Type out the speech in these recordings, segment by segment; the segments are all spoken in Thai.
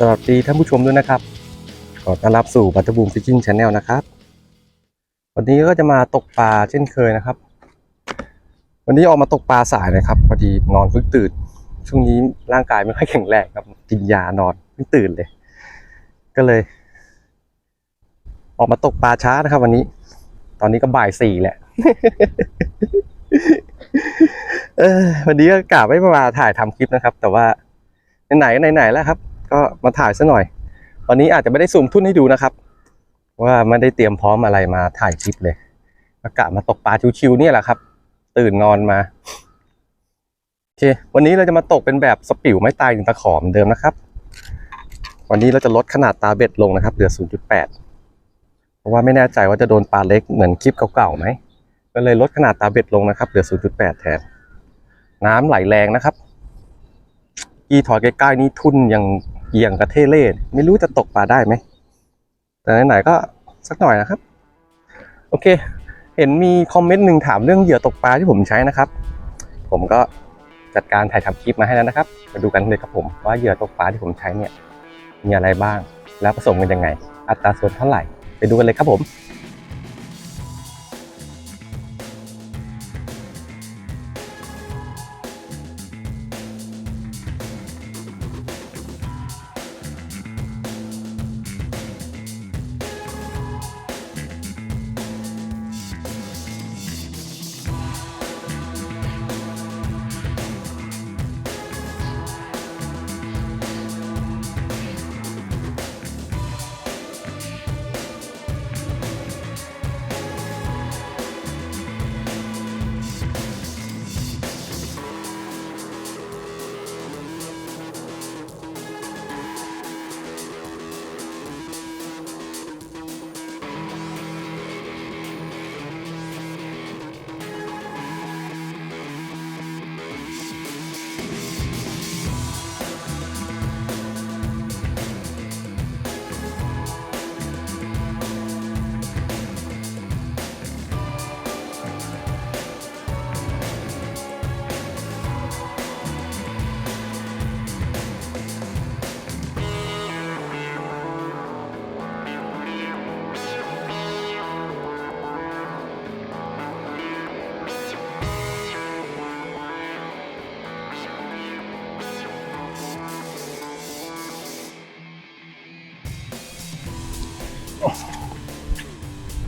สวัสดีท่านผู้ชมด้วยนะครับ ขอต้อนรับสู่บัตเตอร์บูมฟิชชิ่งชาแนลนะครับ วันนี้ก็จะมาตกปลาเช่นเคยนะครับ วันนี้ออกมาตกปลาสายนะครับพอดีนอนเพิ่งตื่น ช่วงนี้ร่างกายไม่ค่อยแข็งแรงครับกินยานอนเพิ่งตื่นเลย ก็เลย ออกมาตกปลาช้านะครับ วันนี้ ตอนนี้ก็บ่ายสี่แหละเออวันนี้ก็กะไม่มาถ่ายทำคลิปนะครับ แต่ว่าไหนๆไหนๆแล้วครับ ก็มาถ่ายซะหน่อย วันนี้อาจจะไม่ได้ซูมทุ่นให้ดูนะครับ ว่าไม่ได้เตรียมพร้อมอะไรมาถ่ายคลิปเลยอากาศมาตกปลาชิวๆเนี่ยแหละครับ ตื่นนอนมาโอเค วันนี้เราจะมาตกเป็นแบบสปิวไม่ตายถึงตะขอมเดิมนะครับ วันนี้เราจะลดขนาดตาเบ็ดลงนะครับเหลือ 0.8 เพราะว่าไม่แน่ใจว่าจะโดนปลาเล็กเหมือนคลิปเก่าๆไหมก็เลยลดขนาดตาเบ็ดลงนะครับเหลือ 0.8 แทน น้ำไหลแรงนะครับ อีถอดใกล้ๆนี่ทุ่นยัง เอียงกระเทเล่ไม่รู้จะตกปลาได้ไหม แต่ไหนๆก็สักหน่อยนะครับ โอเค เห็นมีคอมเมนต์หนึ่งถามเรื่องเหยื่อตกปลาที่ผมใช้นะครับ ผมก็จัดการถ่ายทำคลิปมาให้แล้วนะครับมาดูกันเลยครับผมว่าเหยื่อตกปลาที่ผมใช้เนี่ยมีอะไรบ้าง แล้วผสมกันยังไง อัตราส่วนเท่าไหร่ ไปดูกันเลยครับผม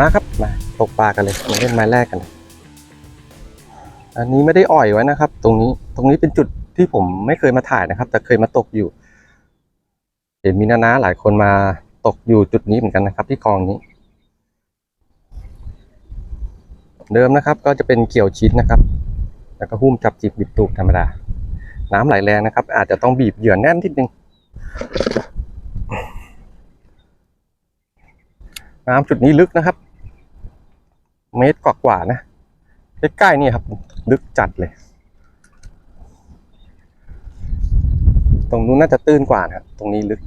มาครับมาตกปลากันเลยมาเล่นไม้แรกกัน อันนี้ไม่ได้อ่อยไว้นะครับ ตรงนี้ตรงนี้เป็นจุดที่ผมไม่เคยมาถ่ายนะครับ แต่เคยมาตกอยู่ เห็นมีนานาหลายคนมาตกอยู่จุดนี้เหมือนกันนะครับ ที่กองนี้ เดิมนะครับ ก็จะเป็นเกี่ยวชิ้นะครับ แล้วก็หุ้มจับจิบบิดตูบธรรมดา น้ำไหลแรงนะครับ อาจจะต้องบีบเหยื่อแน่นนิดนึงน้ำจุดนี้ลึกนะครับ เมตรกว่าๆนะ ใกล้ๆนี่ครับ ลึกจัดเลย ตรงนู้นน่าจะตื้นกว่านะครับ ตรงนี้ลึก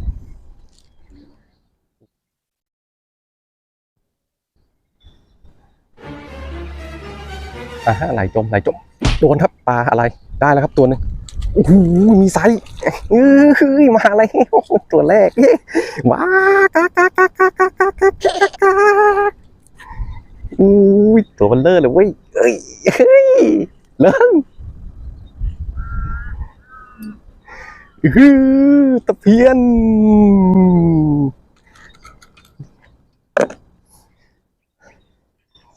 อะฮะไหลจมไหลจม โดนครับปลาอะไร ได้แล้วครับตัวหนึงโอ้โหมีไซส์เอ้ยมาอะไรตัวแรกเอ้ยว้ากากากากากากากากากา อุ้ยตัวมันเลอะเลยเว้ยเอ้ยเฮ้ยเลิงอื้อตะเพียน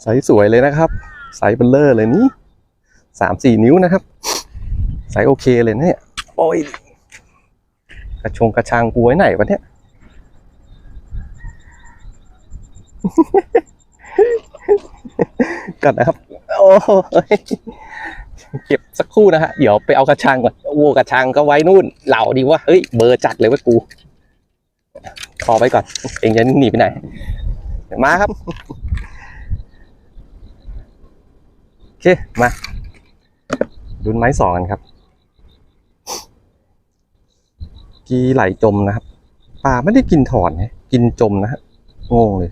ใสสวยเลยนะครับไซส์เบลเลอร์เลยนี่สามสี่นิ้วนะครับไซส์โอเคเลยนะเนี่ย โอ้ย กระชงกระชังกูไว้ไหนวะเนี่ย กัดนะครับ โอ้ยเก็บสักครู่นะฮะ เดี๋ยวไปเอากระชังก่อน โอ้กระชังก็ไว้นู่น เหล่าดีว่าเฮ้ย เบอร์จัดเลยว่ากู ขอไปก่อน เองจะหนีไปไหน มาครับ โอเค มาดุนไม้สองกันครับ กีไหลจมนะครับปลาไม่ได้กินถอนไงกินจมนะฮะงงเลย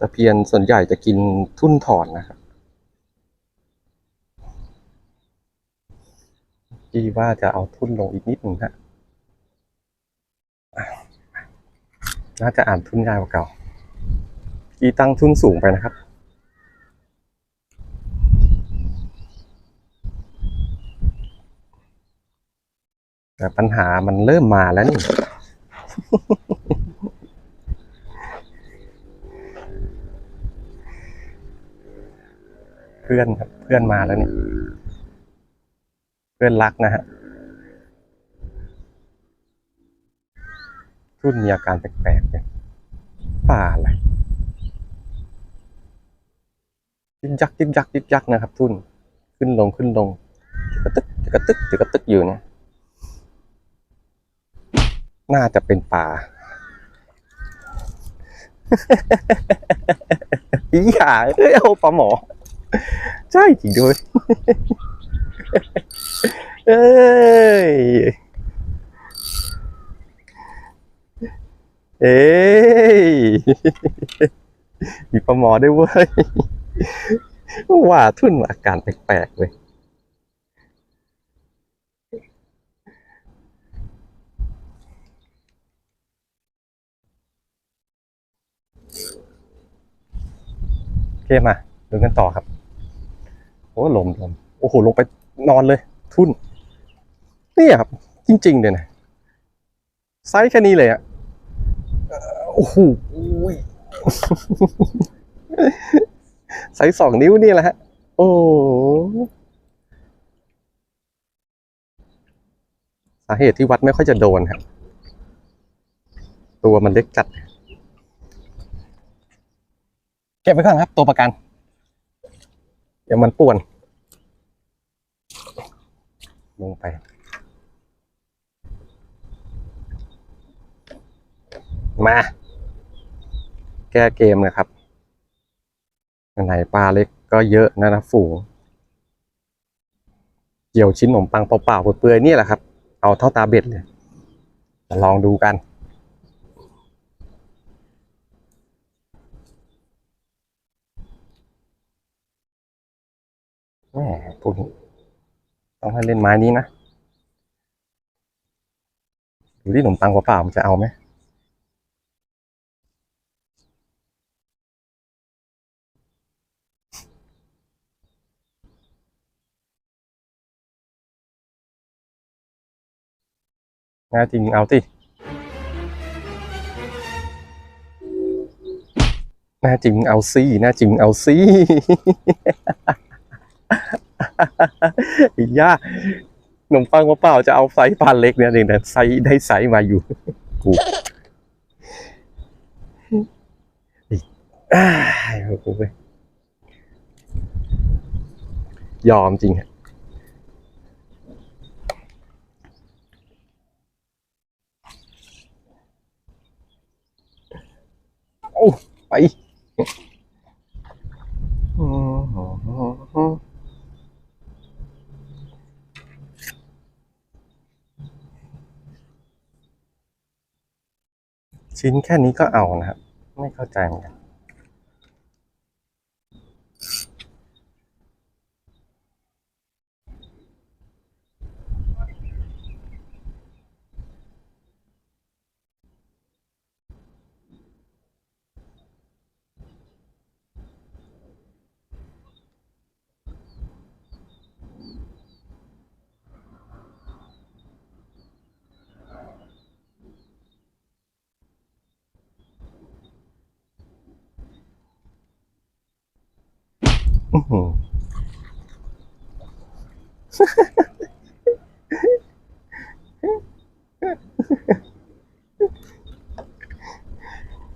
ตะเพียนส่วนใหญ่จะกินทุ่นถอนนะครับกีว่าจะเอาทุ่นลงอีกนิดหนึ่งฮะน่าจะอ่านทุ่นยากกว่าเก่าอีตั้งทุ่นสูงไปนะครับแต่ปัญหามันเริ่มมาแล้วนี่ พื่อนครับ เพื่อนมาแล้วเนี่ย เพื่อนรักนะฮะทุ่นมีอาการแปลกๆเนี่ยป่าอะไรยิกยักยิกยักยิกยักนะครับ ทุ่นขึ้นลงขึ้นลงกระตึกกระตึกกระตึกอยู่เนี่ยน่าจะเป็นป่าอีหย่าเอ้ยเอาปลาหมอ ใช่จริงด้วยเอ้ยเอ้ยมีปลาหมอได้เว้ยว่าทุ่นอาการแปลกๆเลยโอเคมาดูกันต่อครับ อ้ลมลมโอ้โหลงไปนอนเลย ทุ่นนี่ครับ จริง ๆ เลยนะไซส์แค่นี้เลยอะเอ่อโอ้โหไซส์สองนิ้วนี่แหละฮะ โอ้สาเหตุที่วัดไม่ค่อยจะโดนครับตัวมันเล็กจัด เก็บไว้ก่อนครับ ตัวประกัน เดี๋ยวมันป่วน ลงไป มา แก้เกมนะครับไหนปลาเล็กก็เยอะนะนะฝูงเกี่ยวชิ้นขนมปังเปล่าๆเปื่อยๆนี่แหละครับ เอาเท่าตาเบ็ดเลยลองดูกัน แหมพวกนี้ต้องให้เล่นไม้นี้นะดูที่ขนมปังเปล่าๆมันจะเอาไหมแน่จริงเอาสิน่จริงเอาซี่น่จริงเอาซี่ ย่าขนมปังเปล่าจะเอาไซส์ปานเล็กเนี่ยเองแต่ไซส์ได้ไซส์มาอยู่กูยอ้โหเว้ยยอมจริงฮะโอ้ไป ชิ้นแค่นี้ก็เอานะครับ ไม่เข้าใจเหมือนกัน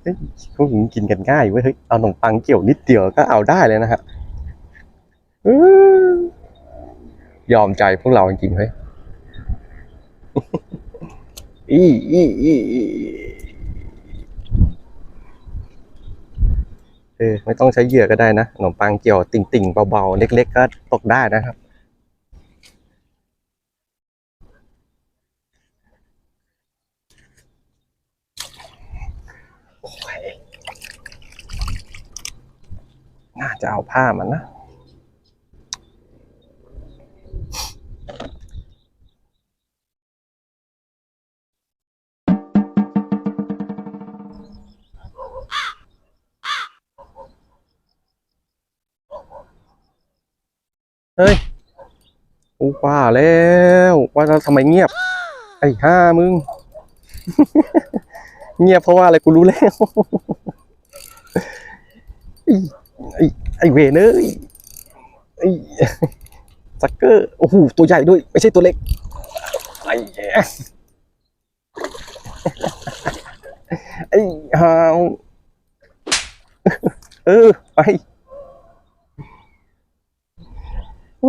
เฮ้ยพวกนี้กินกันง่ายเว้ยเฮ้ยเอาขนมปังเกี่ยวนิดเดียวก็เอาได้เลยนะฮะยอมใจพวกเราจริงๆเฮ้ยอีอีอีอี ออไม่ต้องใช้เหยื่อก็ได้นะขนมปังเกี่ยวติ่งๆเบาๆ เล็ก ๆ ก็ตกได้นะครับ น่าจะเอาผ้ามันนะ เฮ้ยกูว่าแล้วว่าเราทำไมเงียบ ไอ้ห้ามึง เงียบเพราะว่าอะไรกูรู้แล้วไอ้ไอ้เวเนยไอ้สักเกอร์โอ้โหตัวใหญ่ด้วย ไม่ใช่ตัวเล็กไอ้ไอ้ห่าวเออไปเอ้ย มา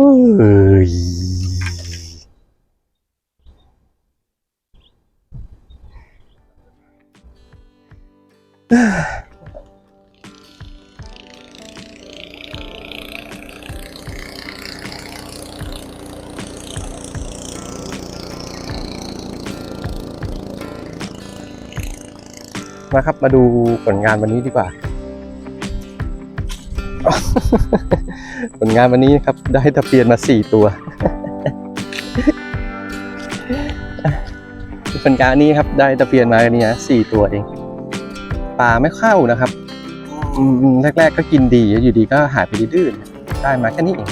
ครับมาดูผลงานวันนี้ดีกว่า ผลงานวันนี้ครับได้ตะเพียนมาสี่ตัวผลงานนี้ครับได้ตะเพียนมาเนี่ยสี่ตัวเองปลาไม่เข้านะครับแรกๆก็กินดีอยู่ดีก็หายไปดื้อได้มาแค่นี้เอง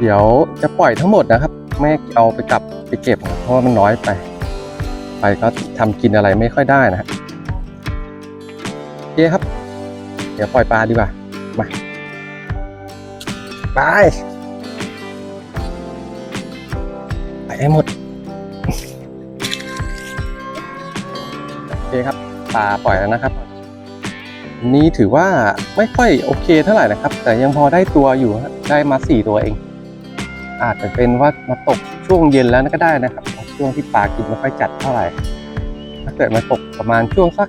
เดี๋ยวจะปล่อยทั้งหมดนะครับ ไม่เอาไปกลับไปเก็บนะเพราะว่ามันน้อยไป ไปก็ทำกินอะไรไม่ค่อยได้นะฮะโอเคครับ เดี๋ยวปล่อยปลาดีกว่ามา ไป ไปให้หมด โอเคครับปลาปล่อยแล้วนะครับ นี่ถือว่าไม่ค่อยโอเคเท่าไหร่นะครับ แต่ยังพอได้ตัวอยู่ได้มาสี่ตัวเอง อาจจะเป็นว่ามาตกช่วงเย็นแล้วก็ได้นะครับ ช่วงที่ปลากินไม่ค่อยจัดเท่าไหร่ ถ้าเกิดมาตกประมาณช่วงสัก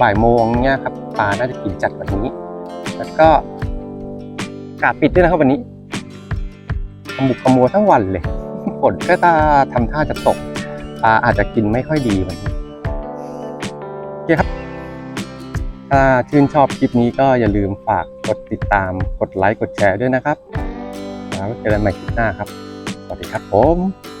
บ่ายโมงเนี้ยครับปลาน่าจะกินจัดกว่านี้ แล้วก็ กาดปิดด้วยนะครับวันนี้ขมุกขมัวทั้งวันเลยฝนก็ตาทำท่าจะตกปลาอาจจะกินไม่ค่อยดีวันนี้โอเคครับ ถ้าชื่นชอบคลิปนี้ก็อย่าลืมฝากกดติดตามกดไลค์กดแชร์ด้วยนะครับแล้วเจอกันใหม่คลิปหน้าครับ สวัสดีครับผม